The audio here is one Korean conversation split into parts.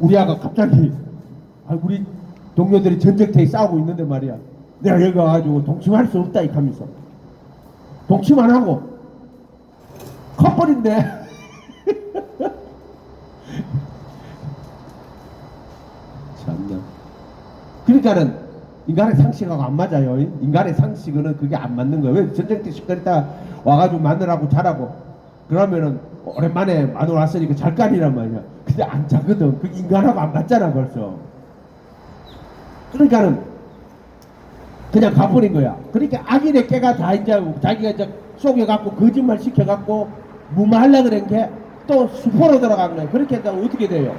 우리 아가 갑자기 아, 우리 동료들이 전쟁터에 싸우고 있는데 말이야. 내가 여기 와가지고 동침할 수 없다 이 하면서 동침 안 하고 커버린데 참나. 그러니까는 인간의 상식하고 안 맞아요. 인간의 상식은 그게 안 맞는 거예요. 왜 전쟁터 시끄럽다 와가지고 마누라하고 자라고 그러면은 오랜만에 마누라 왔으니까 잘 까리란 말이야. 근데 안 자거든. 그 인간하고 안 맞잖아 벌써. 그러니까는 그냥 가버린 거야. 그러니까 악인의 깨가 다 이제 자기가 이제 속여갖고 거짓말 시켜갖고 무마하려 그런 게 또 수포로 들어간 거야. 그렇게 한다면 어떻게 돼요?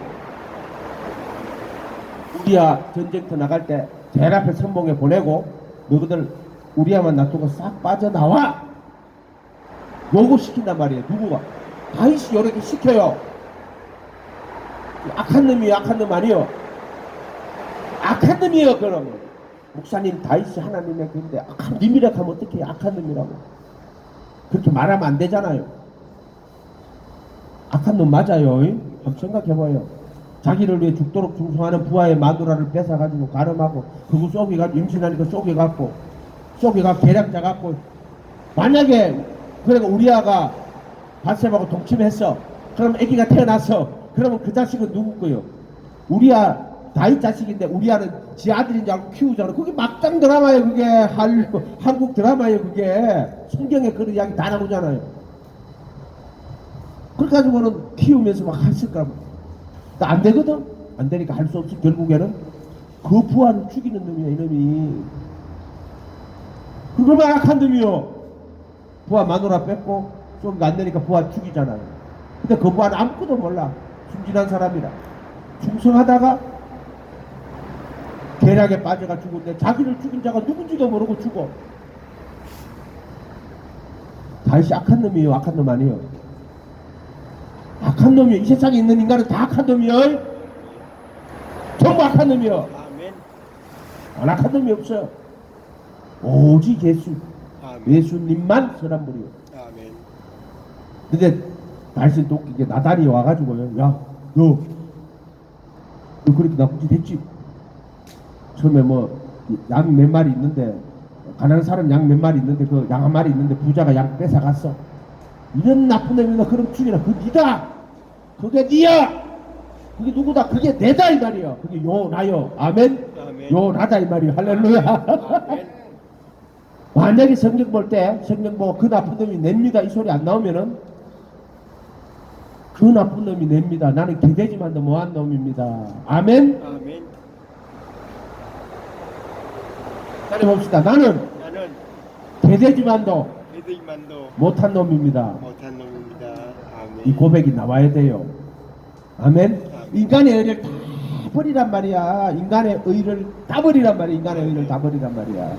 우리야 전쟁터 나갈 때 제일 앞에 선봉에 보내고 너희들 우리야만 놔두고 싹 빠져나와 요구시킨단 말이에요. 누구가? 다윗이 요렇게 시켜요. 악한 놈이 악한 놈 아니요. 악한 놈이에요 그러면. 목사님 다윗이 하나님의 그인데 악한 놈이라 하면 어떻게 악한 놈이라고. 그렇게 말하면 안 되잖아요. 악한 놈 맞아요. 한번 생각해봐요. 자기를 위해 죽도록 중성하는 부하의 마누라를 뺏어가지고 가름하고 그거 쏘기가지고 임신하니까 쏘기갖고 쏘기가 계략자 갖고 만약에 그러니까 우리 아가 바세바하고 동침했어. 그럼 아기가 태어났어. 그러면 그 자식은 누구 거요? 우리 아 다윗 자식인데 우리 아는 지 아들인 줄 알고 키우잖아. 그게 막장 드라마예요 그게. 할, 한국 드라마예요 그게. 성경에 그런 이야기 다 나오잖아요. 그래가지고는 키우면서 막 했을 거라고. 안 되거든? 안 되니까 할 수 없이 결국에는. 그 부하를 죽이는 놈이야 이놈이. 그거만 악한 놈이요 부하 마누라 뺏고 좀 안 되니까 부하 죽이잖아요 근데 그 부하는 아무것도 몰라 순진한 사람이라 충성하다가 계략에 빠져가 죽은데 자기를 죽인 자가 누군지도 모르고 죽어 다윗이 악한 놈이에요 악한 놈 아니에요 악한 놈이요. 이 세상에 있는 인간은 다 악한 놈이요. 전부 악한 놈이요. 아멘. 안 악한 놈이 없어요. 오직 예수. 예수님만 선한 분이요. 아멘. 근데 날씨 또 이게 나달이 와가지고요. 야, 너, 너 그렇게 나쁜 짓 했지? 처음에 뭐 양 몇 마리 있는데 가난한 사람 양 몇 마리 있는데 그 양 한 마리 있는데 부자가 양 뺏어갔어. 이런 나쁜 놈이나 그럼 죽이라. 그 니다. 그게 니야. 그게 누구다. 그게 내다 이 말이야. 그게 요 나요. 아멘. 아멘. 요 나다 이 말이야. 할렐루야. 아멘. 만약에 성경 볼 때 성경 보고 그 나쁜 놈이 냅니다. 이 소리 안 나오면은 그 나쁜 놈이 냅니다. 나는 기대지만도 뭐한 놈입니다. 아멘? 아멘. 따라 봅시다. 나는 나는 개되지만도 믿을만도 못한 놈입니다. 못한 놈입니다. 아멘. 이 고백이 나와야 돼요. 아멘? 인간의 의를 다 버리란 말이야. 인간의 의를 다 버리란 말이야. 인간의 의를 다 버리란 말이야.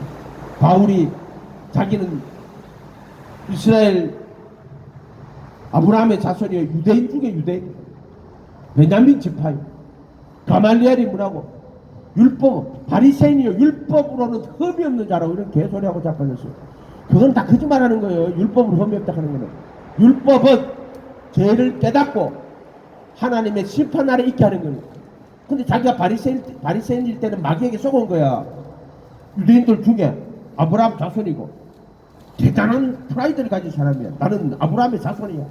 바울이 자기는 이스라엘 아브라함의 자손이요. 유대인 중에 유대인. 베냐민 지파요 가말리엘이 뭐라고? 율법 바리새인이요. 율법으로는 흠이 없는 자라고 이런 개소리하고 자빠졌어요. 그건 다 거짓말하는 거예요. 율법으로 흠이 없다 하는 거는. 율법은 죄를 깨닫고 하나님의 심판 아래 있게 하는 거예요. 근데 자기가 바리새인, 바리새인일 때는 마귀에게 속은 거야. 유대인들 중에 아브라함 자손이고 대단한 프라이드를 가진 사람이야. 나는 아브라함의 자손이야.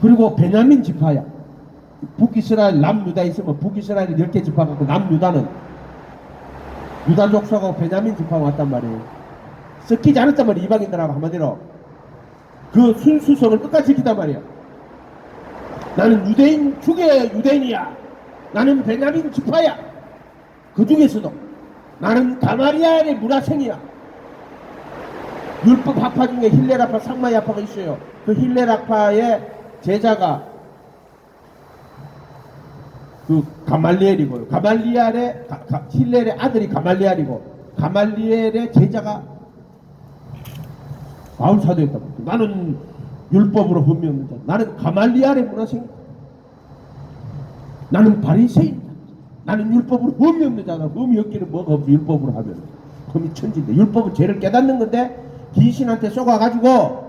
그리고 베냐민 지파야. 북이스라엘 남유다 있으면 북이스라엘 10개 지파 갖고 남유다는 유다 족속하고 베냐민 지파가 왔단 말이에요. 섞이지 않았단 말이야. 이방인들하고 한마디로. 그 순수성을 끝까지 지키단 말이야. 나는 유대인 중에 유대인이야. 나는 베냐민 지파야. 그 중에서도 나는 가마리아의 문화생이야. 율법 학파 중에 힐레라파, 상마야파가 있어요. 그 힐레라파의 제자가 그 가말리엘이고요. 가말리엘의 가- 가- 힐렐의 아들이 가말리엘이고 가말리엘의 제자가 바울 사도였다고. 나는 율법으로 자. 나는 가말리엘의 문화생. 나는 바리새인. 나는 율법으로 흠이 없는 자다. 흠이 없기는 뭐가 없어 율법으로 하면. 흠이 천지인데 율법은 죄를 깨닫는 건데 귀신한테 쏘가가지고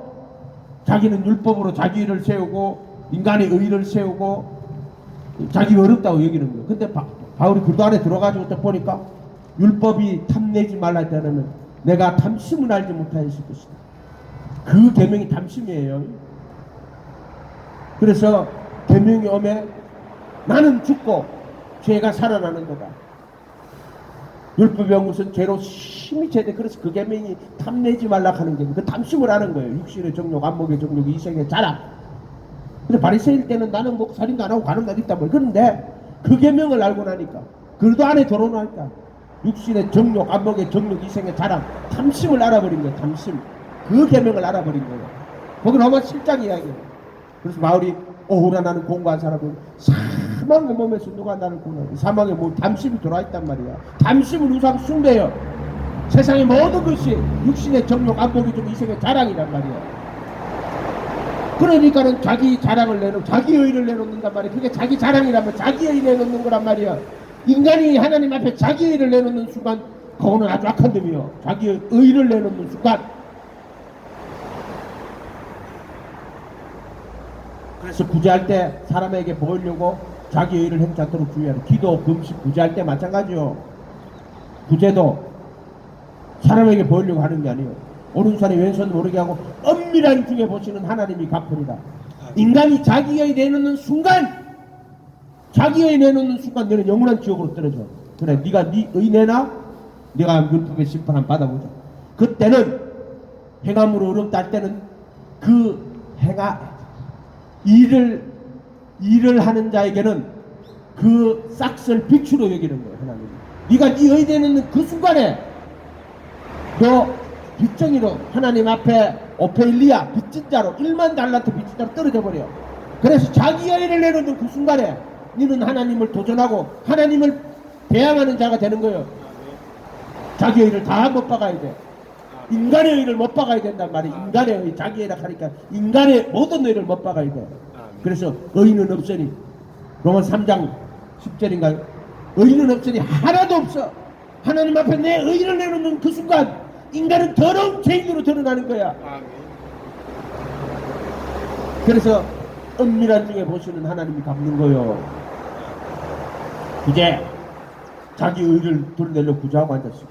자기는 율법으로 자기 의를 세우고 인간의 의를 세우고 자기가 어렵다고 여기는 거예요. 근데 바, 바울이 그도 안에 들어가지고 딱 보니까 율법이 탐내지 말라 했다면 내가 탐심을 알지 못하였을 것이다. 그 계명이 탐심이에요. 그래서 계명이 오면 나는 죽고 죄가 살아나는 거다. 온 것은 죄로 심히 죄돼. 그래서 그 계명이 탐내지 말라 하는 게 그 탐심을 하는 거예요. 육신의 정욕, 안목의 정욕, 이생의 자랑. 근데 바리새일 때는 나는 뭐 살인도 안 하고 가는 날 있단 말이야. 그런데 그 계명을 알고 나니까 그래도 안에 들어오니까 육신의 정욕, 안목의 정욕, 이생의 자랑, 탐심을 알아버린 거예요. 탐심. 그 계명을 알아버린 거예요. 거기 로마 7장 이야기예요. 그래서 바울이 오후나 나는 공부한 사람은 사망의 몸에서 누가 나를 구원하고 사망의 몸 담심이 들어와 있단 말이야. 담심은 우상 숭배요. 세상의 모든 것이 육신의 정욕, 안목의 좀 이생의 자랑이란 말이야. 그러니까는 자기 자랑을 내놓, 자기 의를 내놓는단 말이야. 그게 자기 자랑이라면 자기 의 내놓는 거란 말이야. 인간이 하나님 앞에 자기 의를 내놓는 순간, 그거는 아주 악한 놈이요. 자기 의를 내놓는 순간. 그래서 구제할 때 사람에게 보이려고 자기 의를 행치 않도록 주의하라. 기도, 금식, 구제할 때 마찬가지요. 구제도 사람에게 보이려고 하는 게 아니에요. 오른손이 왼손 모르게 하고 엄밀한 중에 보시는 하나님이 갚으리라. 인간이 자기의 내놓는 순간 자기의 내놓는 순간 너는 영원한 지옥으로 떨어져. 그래, 네가 네 의 내나 네가 율법의 심판 받아보자. 그때는 행함으로 어렵다 할 때는 그 행하 일을 일을 하는 자에게는 그 싹을 빛으로 여기는 거예요 하나님. 네가 네 의대에 있는 그 순간에 너 빚쟁이로 하나님 앞에 오페일리아 빚진 자로 1만 달란트 빚진 자로 떨어져 버려. 그래서 자기 의를 내놓는 그 순간에 너는 하나님을 도전하고 하나님을 대항하는 자가 되는 거예요. 자기 의를 다 못 박아야 돼. 인간의 의를 못 박아야 된단 말이야. 인간의 의, 자기 의라 하니까 인간의 모든 의를 못 박아야 돼. 그래서 의는 없으니 로마 3장 10절인가요? 의는 없으니 하나도 없어. 하나님 앞에 내 의를 내놓는 그 순간 인간은 더러운 죄인으로 드러나는 거야. 아멘. 그래서 은밀한 중에 보시는 하나님이 갚는 거요. 이제 자기 의를 드러내려 구제하고 앉았어.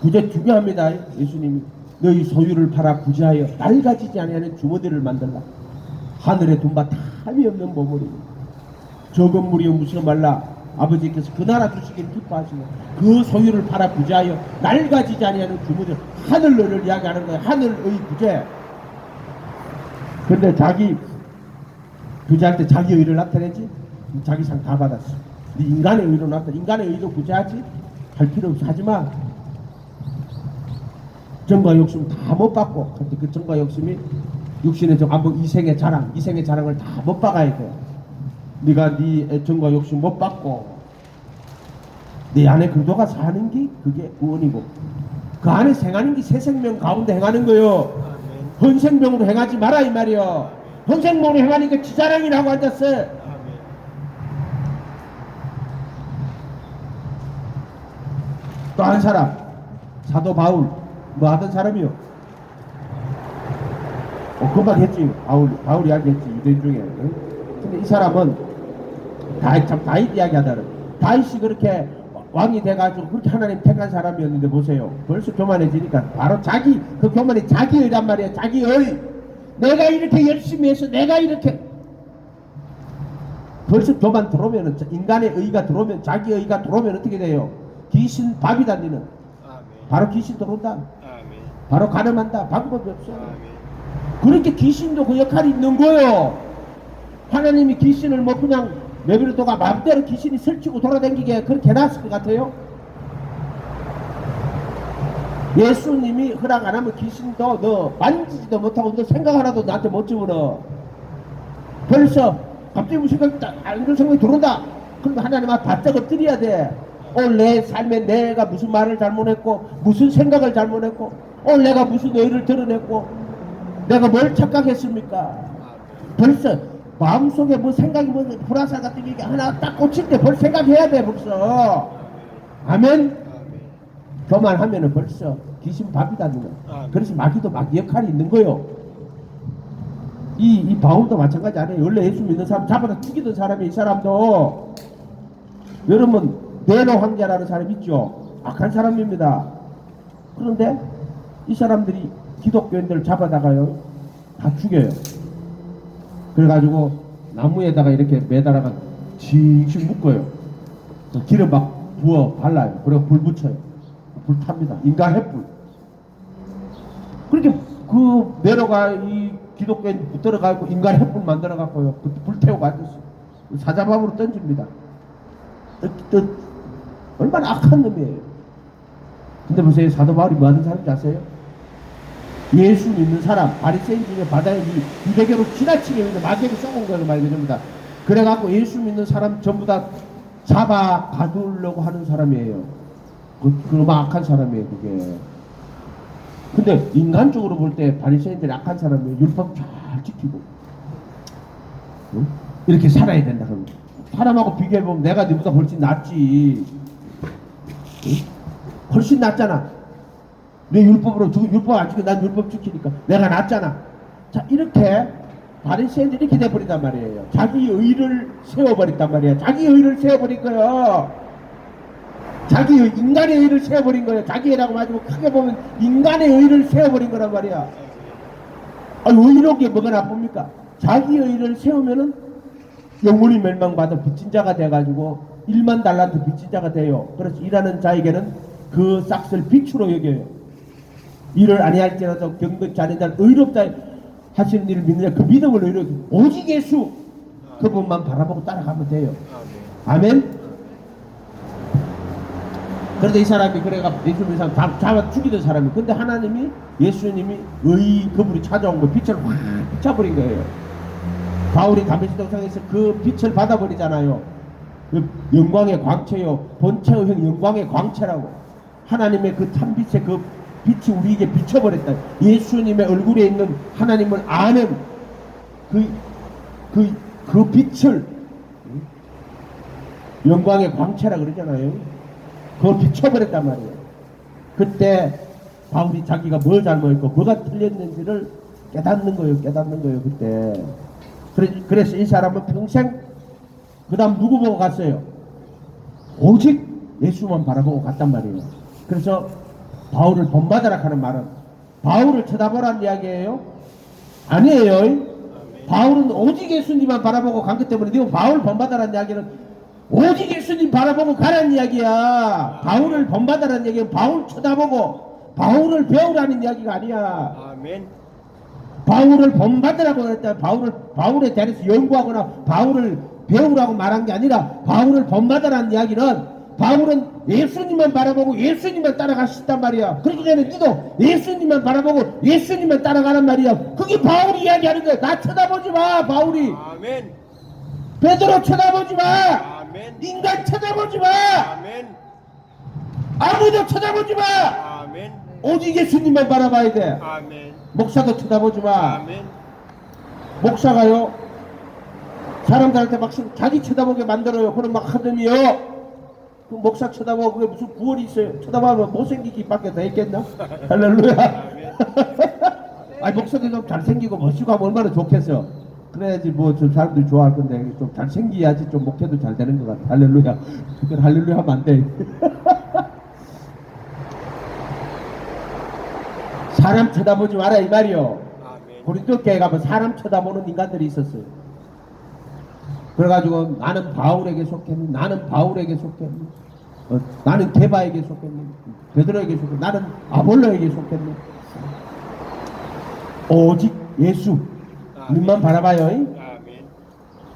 구제 중요합니다. 예수님이 너희 소유를 팔아 구제하여 낡아지지 아니하는 주머니를 만들라. 하늘의 돈바 탐이 없는 보물이 적은 무리여 무시어 말라. 아버지께서 그 나라 주시기를 기뻐하시고 그 소유를 팔아 구제하여 낡아지지 아니하는 주머니 하늘을 이야기하는 거예요. 하늘의 구제. 근데 자기 구제할 때 자기 의를 나타내지 자기 상 다 받았어. 네 인간의 의로 나타내. 인간의 의도 구제하지 할 필요 없어. 하지마. 정과 욕심 다 못 받고 근데 그 정과 욕심이 육신의 정, 안보 이생의 자랑, 이생의 자랑을 다 못 박아야 돼. 네가 네 정과 욕심 못 받고 네 안에 그도가 사는 게 그게 구원이고 그 안에 생하는 게 새 생명 가운데 행하는 거요. 헌생명으로 행하지 마라 이 말이요. 헌생명으로 행하니까 지자랑이라고 앉았어. 또 한 사람 사도 바울 뭐 하던 사람이요. 어, 금방 했지. 바울, 바울이 알겠지. 유대인 중에. 응? 근데 이 사람은 다윗, 참 다윗 이야기 하다는. 다윗이 그렇게 왕이 돼가지고 그렇게 하나님 택한 사람이었는데 보세요. 벌써 교만해지니까 바로 자기, 그 교만이 자기 의란 말이에요. 자기 의. 내가 이렇게 열심히 해서 내가 이렇게. 벌써 교만 들어오면은, 인간의 의가 들어오면, 자기 의가 들어오면 어떻게 돼요? 귀신 밥이 다니는. 아멘. 바로 귀신 들어온다. 바로 가늠한다. 방법이 없어. 아멘. 그렇게 귀신도 그 역할이 있는 거요. 하나님이 귀신을 뭐 그냥 내버려둬가 마음대로 귀신이 설치고 돌아다니게 그렇게 해놨을 것 같아요. 예수님이 허락 안 하면 귀신도 너 만지지도 못하고 너 생각 하나도 나한테 못 집어넣어. 벌써 갑자기 무슨 생각이 딱, 안 좋은 생각이 들어온다. 그럼 하나님 앞에 바짝 엎드려야 돼. 오늘 내 삶에 내가 무슨 말을 잘못했고 무슨 생각을 잘못했고 오늘 내가 무슨 의를 드러냈고 내가 뭘 착각했습니까? 벌써 마음속에 뭐 생각이 뭐 불화살 같은 게 하나 딱 꽂힐 때 벌써 생각해야 돼 벌써 아멘 아멘. 교만하면은 벌써 귀신 밥이 다는 거야 아멘. 그래서 마귀도 마귀 역할이 있는 거요 이, 이 바울도 마찬가지 아니에요. 원래 예수 믿는 사람 잡아다 죽이던 사람이 이 사람도 여러분 네로 황제라는 사람 있죠. 악한 사람입니다. 그런데 이 사람들이 기독교인들을 잡아다가요 다 죽여요. 그래가지고 나무에다가 이렇게 매달아가 징징 묶어요. 그 기름 막 부어 발라요. 그리고 불 붙여요. 불 탑니다. 인간 햇불. 그렇게 그 내려가 이 기독교인 붙들어가고 인간 햇불 만들어 갖고요. 그 불태우고 앉았어요. 사자밥으로 던집니다. 또, 또 얼마나 악한 놈이에요. 근데 보세요. 사도 바울이 뭐 하는 사람인지 아세요? 예수 믿는 사람, 바리새인 중에 바다에 이 유대교로 지나치게 믿는 마귀에게 쏘은 거예요. 말 그대로입니다. 그래갖고 예수 믿는 사람 전부 다 잡아 가두려고 하는 사람이에요. 그, 그놈 악한 사람이에요, 그게. 근데 인간적으로 볼 때 바리새인들이 악한 사람이에요. 율법 잘 지키고. 응? 이렇게 살아야 된다. 그러면. 사람하고 비교해보면 내가 너보다 훨씬 낫지. 응? 훨씬 낫잖아. 내 율법으로 주 율법 안 지켜 난 율법 지키니까 내가 낫잖아. 자 이렇게 바리새인들이 돼버린단 말이에요. 자기 의를 세워버린단 말이에요. 자기 의를 세워버린 거예요. 자기 의, 인간의 의를 세워버린 거예요. 자기 의라고 말하고 크게 보면 인간의 의를 세워버린 거란 말이야. 아, 의로운 게 뭐가 나쁩니까? 자기 의를 세우면은 영혼이 멸망받아 빚진 자가 돼가지고 1만 달란트 빚진 자가 돼요. 그래서 일하는 자에게는 그 싹을 빛으로 여겨요. 일을 아니할지라도 않은 자는 의롭다 하시는 일을 믿느냐 그 믿음을 의롭게 오직 예수 그분만 바라보고 따라가면 돼요. 아멘. 그런데 이 사람이 그래가 예수 믿는 사람 다 잡아 죽이던 사람이 근데 하나님이 예수님이 의 그분이 찾아온 거 빛을 확 비춰버린 거예요. 바울이 담배시 동상에서 그 빛을 받아버리잖아요. 그 영광의 광채요 본체의 형 영광의 광채라고 하나님의 그 참빛의 그 빛이 우리에게 비춰버렸다. 예수님의 얼굴에 있는 하나님을 아는 그 그, 그 빛을 영광의 광채라 그러잖아요. 그걸 비춰버렸단 말이에요. 그때 바울이 자기가 뭘 잘못했고 뭐가 틀렸는지를 깨닫는 거예요. 깨닫는 거예요. 그때. 그래, 그래서 이 사람은 평생 그 다음 누구 보고 갔어요? 오직 예수만 바라보고 갔단 말이에요. 그래서 바울을 본받아라 하는 말은 바울을 쳐다보라는 이야기예요? 아니에요. 바울은 오직 예수님만 바라보고 갔기 때문에 네가 바울 본받아라는 이야기는 오직 예수님 바라보고 가라는 이야기야. 바울을 본받아라는 이야기는 바울 쳐다보고 바울을 배우라는 이야기가 아니야. 아멘. 바울을 본받으라고 했다. 바울을 바울에 대해서 연구하거나 바울을 배우라고 말한 게 아니라 바울을 본받으라는 이야기는 바울은 예수님만 바라보고 예수님만 따라갈 수 있단 말이야. 그렇기 때문에 너도 예수님만 바라보고 예수님만 따라가란 말이야. 그게 바울이 이야기하는 거야. 나 쳐다보지 마, 바울이. 아멘. 베드로 쳐다보지 마. 아멘. 인간 쳐다보지 마. 아멘. 아무도 쳐다보지 마. 아멘. 오직 예수님만 바라봐야 돼. 아멘. 목사도 쳐다보지 마. 아멘. 목사가요 사람들한테 막 자기 쳐다보게 만들어요 그럼 막 하더니요 그 목사 쳐다보고 그게 무슨 구원이 있어요? 쳐다보면 못생기기 밖에 더 있겠나? 할렐루야. 아니 목사도 좀 잘생기고 멋지고 하면 얼마나 좋겠어. 그래야지 뭐저 사람들이 좋아할 건데 좀 잘생겨야지 좀 목회도 잘 되는 것 같아. 할렐루야. 그건 할렐루야 하면 안 돼. 사람 쳐다보지 마라 이 말이요. 고린도 교회 가면 사람 쳐다보는 인간들이 있었어요. 그래가지고 나는 바울에게 속했니? 나는 바울에게 속했니? 어, 나는 게바에게 속했니? 베드로에게 속했니? 나는 아볼로에게 속했니? 오직 예수 님만 바라봐요. 잉?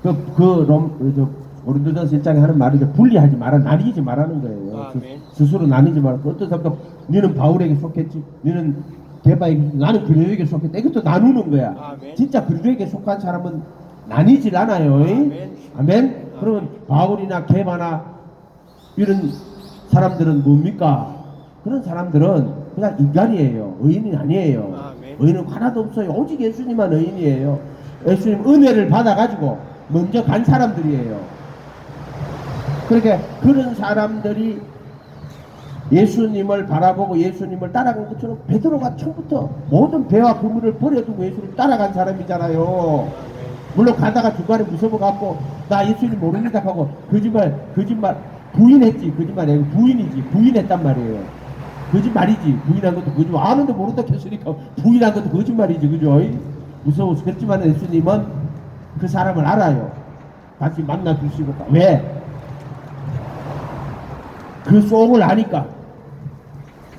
그, 그, 롬, 그, 저, 고린도전서 1장에 하는 말이죠. 분리하지 마라, 나뉘지 말라는 거예요. 아멘. 스, 스스로 나뉘지 말라. 어떤 사람도, 너는 바울에게 속했지, 너는 게바에게, 나는 그리스도에게 속했다. 이것도 나누는 거야. 아멘. 진짜 그리스도에게 속한 사람은 나뉘질 않아요. 아멘. 아멘. 그러면 바울이나 게바나 이런 사람들은 뭡니까? 그런 사람들은 그냥 인간이에요. 의인이 아니에요. 아멘. 의인은 하나도 없어요. 오직 예수님만 의인이에요. 예수님 은혜를 받아가지고 먼저 간 사람들이에요. 그렇게 그런 사람들이 예수님을 바라보고 예수님을 따라간 것처럼 베드로가 처음부터 모든 배와 그물을 버려두고 예수를 따라간 사람이잖아요. 물론 가다가 중간에 무서워갖고 나 예수님 모릅니다 하고 거짓말 거짓말 부인했지 거짓말 아니고 부인이지 부인했단 말이에요. 거짓말이지 부인한 것도 거짓말 아는데 모른다 했으니까 부인한 것도 거짓말이지 그죠? 무서워서 그렇지만 예수님은 그 사람을 알아요. 다시 만나 주시고 왜? 그 속을 아니까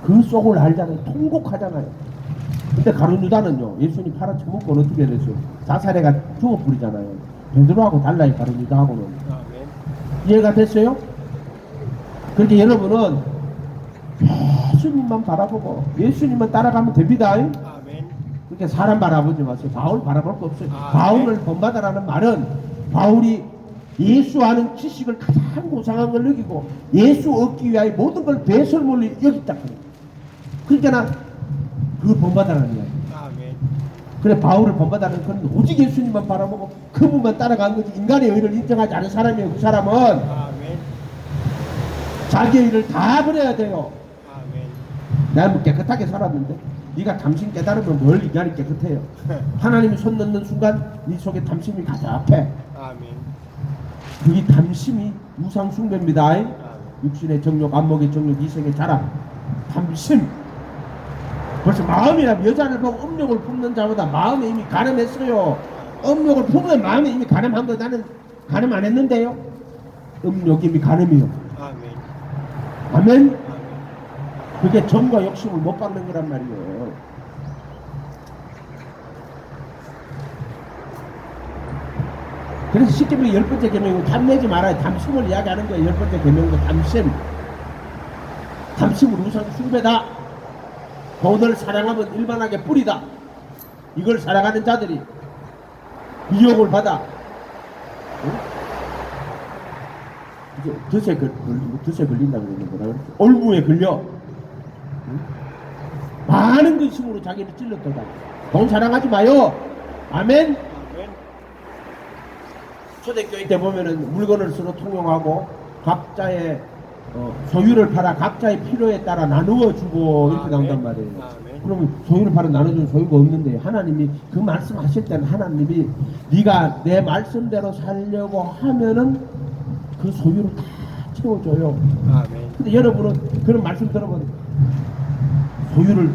그 속을 알잖아요. 통곡하잖아요. 근데 가룟유다는요 예수님 팔아쳐먹고 어떻게 됐어요? 자살해가 죽어 버리잖아요. 베드로하고 달라요 가룟유다하고는 아멘. 이해가 됐어요? 그렇게 여러분은 예수님만 바라보고 예수님만 따라가면 됩니다. 아멘. 그렇게 사람 바라보지 마세요. 바울 바라볼 거 없어요. 아, 바울을 네. 본받아라는 말은 바울이 예수 아는 지식을 가장 고상한 걸 여기고 예수 얻기 위하여 모든 걸 배설물로 여겼다. 그러니까 그걸 본받아라는 거야. 아멘. 그래 바울을 본받아는 그는 오직 예수님만 바라보고 그분만 따라간 거지 인간의 의를 인정하지 않은 사람이에요. 그 사람은 아멘. 자기의 의를 다 버려야 돼요. 아멘. 나는 뭐 깨끗하게 살았는데 네가 담심 깨달으면 뭘 인간이 깨끗해요. 하나님이 손 넣는 순간 네 속에 담심이 가득해. 아멘. 그게 담심이 우상 숭배입니다. 아멘. 육신의 정욕, 안목의 정욕, 이성의 자랑, 담심. 벌써 마음이라 여자를 보고 음욕을 품는 자보다 마음에 이미 가늠했어요. 음욕을 품으면 마음에 이미 가늠한 거 나는 가늠 안 했는데요. 음욕이 이미 가늠이요. 아멘. 아멘. 그게 정과 욕심을 못 받는 거란 말이에요. 그래서 쉽게 말해 열 번째 계명은 탐내지 말아요. 담심을 이야기하는 거예요. 열 번째 계명도 담심. 담심은 우선 숭배다. 돈을 사랑하면 일반하게 뿌리다. 이걸 사랑하는 자들이 미혹을 받아. 응? 이제 덫에 걸, 덫에 걸린다고 그러는 거라 그랬지. 올무에 걸려. 응? 많은 근심으로 자기를 찔렀다. 돈 사랑하지 마요. 아멘. 아멘. 초대교회 때 보면은 물건을 서로 통용하고 각자의 어, 소유를 팔아 각자의 필요에 따라 나누어 주고 이렇게 아멘. 나온단 말이에요. 아멘. 그러면 소유를 팔아 나눠주는 소유가 없는데 하나님이 그 말씀하실 때는 하나님이 네가 내 말씀대로 살려고 하면은 그 소유를 다 채워줘요. 아멘. 근데 여러분은 그런 말씀 들어보면 소유를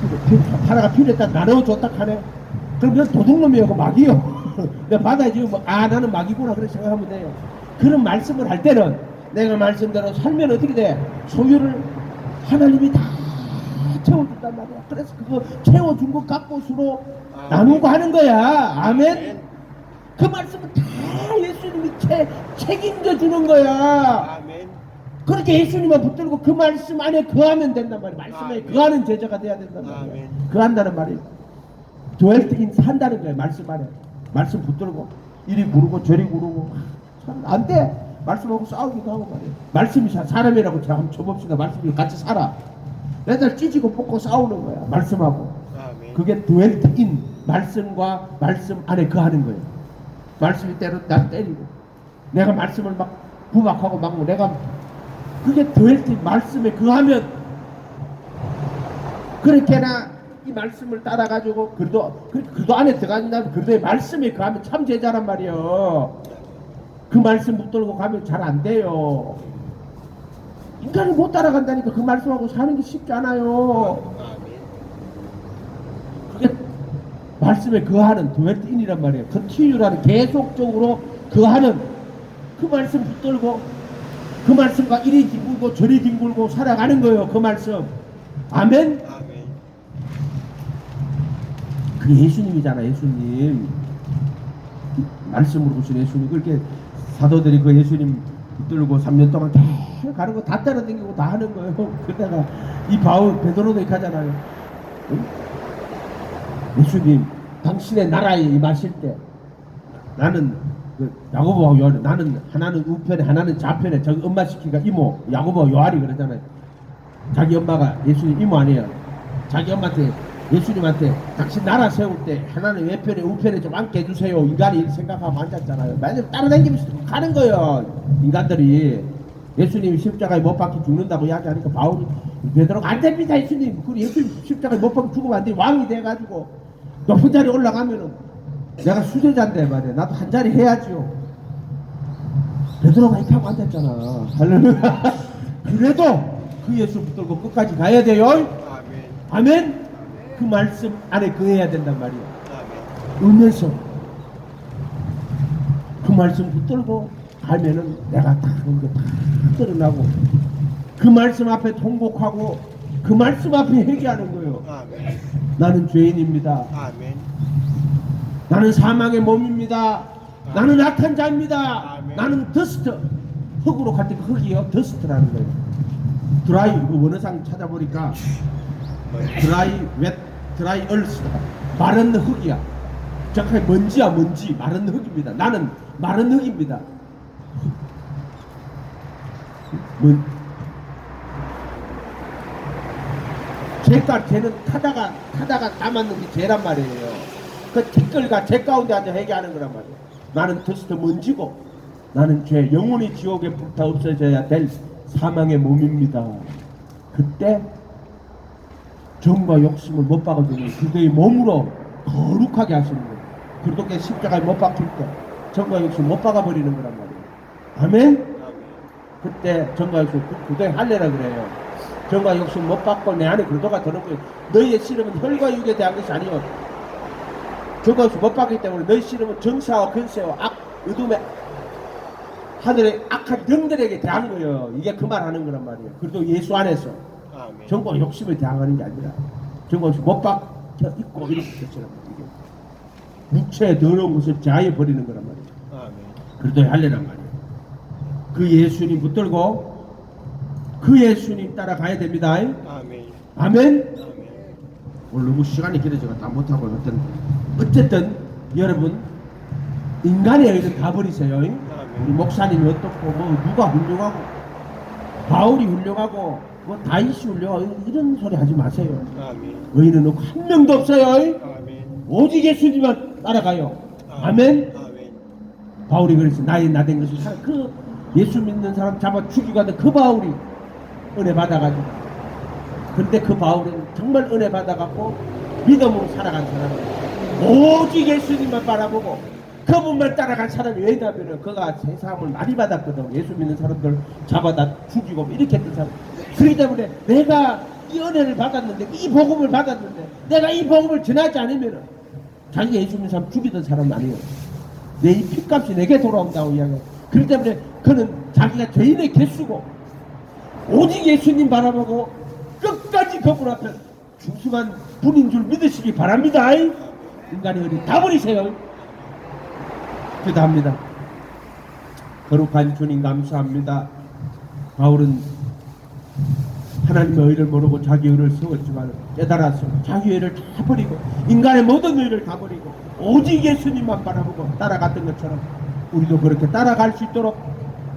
필요- 필요- 하나가 필요했다 나눠줬다 하네. 그럼 그냥 도둑놈이요, 그 막이요. 내가 받아야지. 뭐, 아 나는 막이구나 그렇게 생각하면 돼요. 그런 말씀을 할 때는 내가 말씀대로 살면 어떻게 돼? 소유를 하나님이 다 채워준단 말이야. 그래서 그거 채워준 것 갖고 서로 아멘. 나누고 하는 거야. 아멘. 그 말씀은 다 예수님이 채, 책임져 주는 거야. 아멘. 그렇게 예수님만 붙들고 그 말씀 안에 거하면 된단 말이야. 말씀에 아멘. 거하는 제자가 돼야 된단 말이야. 아멘. 거한다는 말이 도엘트인 산다는 거야. 말씀 안에. 말씀 붙들고 이리 구르고 저리 구르고 참, 안 돼. 말씀하고 싸우기도 하고 말이야. 말씀이 사- 사람이라고 자 한번 줘봅시다. 말씀이 같이 살아. 맨날 찢고 뽑고 싸우는 거야. 말씀하고. 아멘. 그게 도엘트인 말씀과 말씀 안에 거하는 거예요. 말씀이 때로 나 때리고 내가 말씀을 막 부박하고 막 내가 그게 도엘트인 말씀에 거하면 그렇게나 이 말씀을 따라 가지고 그도 그, 그도 안에 들어간다 그도의 말씀에 거하면 참 제자란 말이요. 그 말씀 붙들고 가면 잘 안 돼요. 인간이 못 따라간다니까 그 말씀하고 사는 게 쉽지 않아요. 그게 말씀에 거하는 도엘트인이란 말이에요. 컨티뉴라는 계속적으로 거하는 그 말씀 붙들고 그 말씀과 이리 뒹굴고 저리 뒹굴고 살아가는 거예요. 그 말씀. 아멘. 그 예수님이잖아. 예수님. 그 말씀으로 오신 예수님. 그렇게 사도들이 그 예수님 붙들고 3년 동안 계속 가는 거 다 따라다니고 다 하는 거예요. 그러다가 이 바울 베드로도 이렇게 하잖아요. 응? 예수님 당신의 나라에 임하실 때 나는 그 야고보와 요한 나는 하나는 우편에 하나는 좌편에 저기 엄마 시키가 이모 야고보와 요한이 그러잖아요 자기 엄마가 예수님 이모 아니에요 자기 엄마한테 예수님한테 당신 나라 세울 때 하나는 외편에 우편에 좀 앉게 해주세요. 인간이 이렇게 생각하고 앉았잖아요. 만약 따라다니면서 가는 거예요. 인간들이. 예수님이 십자가에 못 박혀 죽는다고 이야기하니까 바울이 베드로가 안 됩니다 예수님. 그 예수님 십자가에 못 박혀 죽으면 안 돼 왕이 돼가지고 높은 자리 올라가면은 내가 수제자인데 말이야. 나도 한 자리 해야지요. 베드로가 입하고 앉았잖아. 할렐루야. 그래도 그 예수 붙들고 끝까지 가야 돼요. 아멘. 아멘 그 말씀 안에 그해야 된단 아멘. 울면서 그 말씀 붙들고 가면은 내가 다 그런 거다 드러나고 그 말씀 앞에 통곡하고 그 말씀 앞에 회개하는 거예요. 아멘. 나는 죄인입니다. 아멘. 나는 사망의 몸입니다. 나는 악한 자입니다. 아멘. 나는 더스트 흙으로 갈때그 흙이요 더스트라는 거예요. 드라이 그 원어상 찾아보니까 드라이 웻 드라이 얼스 마른 흙이야. 정확하게 먼지야 먼지 마른 흙입니다. 나는 마른 흙입니다. 먼 죄가 죄는 타다가 타다가 담았는 게 죄란 말이에요. 그 티끌과 죄 가운데 앉아 회개하는 거란 말이에요. 나는 더스트 먼지고 나는 죄 영원히 지옥에 불타 없어져야 될 사망의 몸입니다. 그때 정과 욕심을 못 박아주는 그대의 몸으로 거룩하게 하시는 거예요. 그렇게 십자가에 못 박힐 때 정과 욕심 못 박아버리는 거란 말이에요. 아멘? 그때 정과 욕심 그- 그대 할래라 그래요. 정과 욕심 못 받고 내 안에 그도가 드는 거예요. 너희의 씨름은 혈과 육에 대한 것이 아니요. 정과 욕심 못 받기 때문에 너희 씨름은 정사와 근세와 악, 의둠의 하늘의 악한 영들에게 대한 거예요. 이게 그 말 하는 거란 말이에요. 그래도 예수 안에서. 정과 욕심을 대항하는 게 아니라 욕심 못 박혀 있고 이렇게 됐어요. 이게 육체의 더러운 것을 제하여 버리는 거란 말이에요. 아멘. 그래도 할래란 말이에요. 그 예수님 붙들고 그 예수님 따라가야 됩니다. 아멘. 아멘. 아멘. 오늘 너무 시간이 길어져서 다 못하고 어떤 어쨌든 여러분 인간의 의는 다 버리세요. 우리 목사님이 어떻고 뭐 누가 훌륭하고 바울이 훌륭하고 뭐 다윗이 훌륭하고 이런 소리 하지 마세요. 아멘. 의인은 한 명도 없어요. 아멘. 오직 예수님만 따라가요. 아멘. 아멘. 바울이 그랬어. 나의 나된 것을 사- 그 예수 믿는 사람 잡아 죽이고 하던 그 바울이 은혜 받아가지고. 근데 그 바울은 정말 은혜 받아갖고 믿음으로 살아간 사람이에요. 오직 예수님만 바라보고 그분만 따라간 사람이 왜냐면은 그가 세상을 많이 받았거든. 예수 믿는 사람들 잡아다 죽이고 뭐 이렇게 했던 사람. 그렇기 때문에 내가 이 은혜를 받았는데 이 복음을 받았는데 내가 이 복음을 전하지 않으면은 자기가 예수 믿는 사람 죽이던 사람 아니에요. 내 이 핏값이 내게 돌아온다고 이야기해요. 그렇기 때문에 그는 자기가 죄인의 개수고 오직 예수님 바라보고 끝까지 그분 앞에 중심한 분인 줄 믿으시기 바랍니다. 인간의 의리 다 버리세요. 기도합니다. 거룩한 주님 감사합니다. 바울은 하나님의 의를 모르고 자기 의를 세웠지만 깨달아서 자기 의를 다 버리고 인간의 모든 의를 다 버리고 오직 예수님만 바라보고 따라갔던 것처럼 우리도 그렇게 따라갈 수 있도록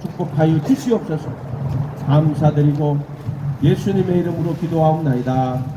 축복하여 주시옵소서 감사드리고 예수님의 이름으로 기도하옵나이다.